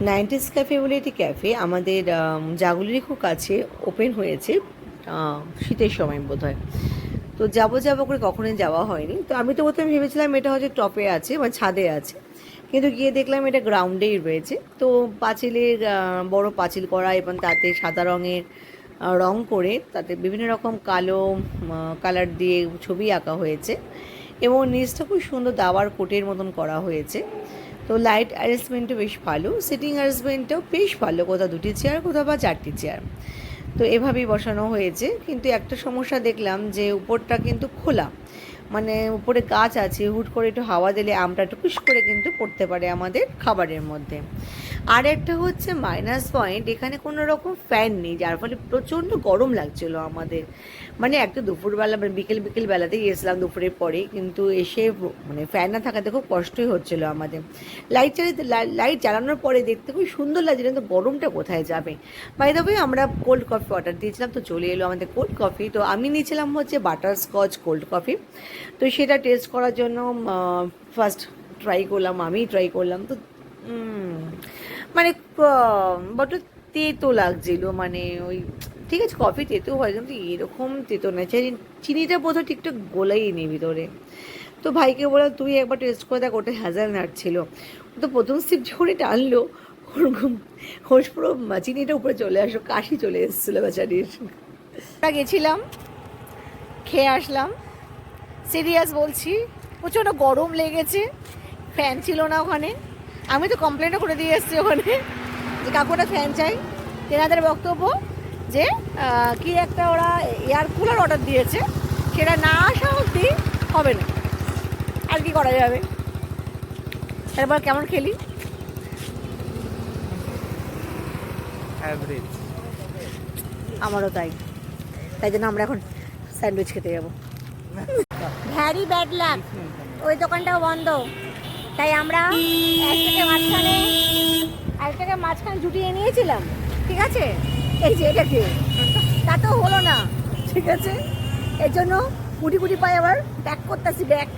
Nineties cafe বলে একটি cafe আমাদের আম, জাগুলির খুব কাছে ওপেন হয়েছে শীতের সময় বোধ হয় তো যাব যাব করে কখনোই যাওয়া হয়নি। তো আমি তো প্রথমে ভেবেছিলাম এটা হচ্ছে টপে আছে মানে ছাদে আছে। কিন্তু গিয়ে দেখলাম এটা গ্রাউন্ডেই রয়েছে। তো পাঁচিলের বড় পাঁচিল করা এবং তাতে সাদা রঙের রং করে তাতে বিভিন্ন রকম কালো কালার দিয়ে ছবি আঁকা হয়েছে। এবং নিচটা খুব সুন্দর দাবার কোটের মতন করা হয়েছে। তো লাইট অ্যারেঞ্জমেন্টও বেশ ভালো, সিটিং অ্যারেঞ্জমেন্টটাও বেশ ভালো, কোথাও দুটি চেয়ার, কোথাও বা চারটি চেয়ার। তো এভাবেই বসানো হয়েছে, কিন্তু একটা সমস্যা দেখলাম যে উপরটা কিন্তু খোলা। মানে উপরে গাছ আছে, হুট করে একটু হাওয়া দিলে আমটা একটু পিস করে কিন্তু পড়তে পারে আমাদের খাবারের মধ্যে। আর একটা হচ্ছে মাইনাস পয়েন্ট এখানে কোনো রকম ফ্যান নেই, যার ফলে প্রচণ্ড গরম লাগছিল আমাদের। মানে একটা দুপুরবেলা মানে বিকেল বিকেল বেলাতেই এসলাম দুপুরের পরে, কিন্তু এসে মানে ফ্যান না থাকাতে খুব কষ্টই হচ্ছিল আমাদের। লাইট চালিয়ে লাইট জ্বালানোর পরে দেখতে খুব সুন্দর লাগছিল, কিন্তু গরমটা কোথায় যাবে? বাই দ্য ওয়ে আমরা কোল্ড কফি অর্ডার দিয়েছিলাম, তো চলে এলো আমাদের কোল্ড কফি তো আমি নিয়েছিলাম হচ্ছে বাটার স্কচ কোল্ড কফি তো সেটা টেস্ট করার জন্য ফার্স্ট ট্রাই করলাম আমি ট্রাই করলাম, তো মানে বড্ড তেতো লাগছিল মানে ওই, ঠিক আছে কফি তেতো হয়, কিন্তু এরকম তেতো না, চিনি- চিনিটা বোধহয় ঠিকঠাক গোলাই নি ভিতরে। তো ভাইকে বললাম তুই একবার টেস্ট করে দেখ, ওটা হ্যাজাল নাট ছিল তো প্রথম সিপ যখনই টানলো ওর ঘুম- ওর পুরো চিনিটা উপরে চলে আসলো, কাশি চলে এসেছিল বেচারির। আমরা গেছিলাম, খেয়ে আসলাম সিরিয়াস বলছি, প্রচণ্ড গরম লেগেছে ফ্যান ছিল না ওখানে। আমি তো কমপ্লেনও করে দিয়ে এসেছি ওখানে। যে কাকুটা ফ্যান চাই। তেনাদের বক্তব্য যে কি একটা ওরা এয়ার কুলার অর্ডার দিয়েছে। সেটা না আসা অবধি হবে না। আর কি করা যাবে? তারপর কেমন খেলি? আমারও তাই। তাই জন্য আমরা এখন স্যান্ডউইচ খেতে যাব। ভ্যারি ব্যাড লাক ওই দোকানটাও বন্ধ। তাই আমরা মাঝখানে একটাকে মাঝখানে জুটিয়ে নিয়েছিলাম, ঠিক আছে? এই যে এটাকে। তা তো হলো না, ঠিক আছে? এর জন্য কুটি কুটি পায়ে আবার ব্যাক করতেছি ব্যাক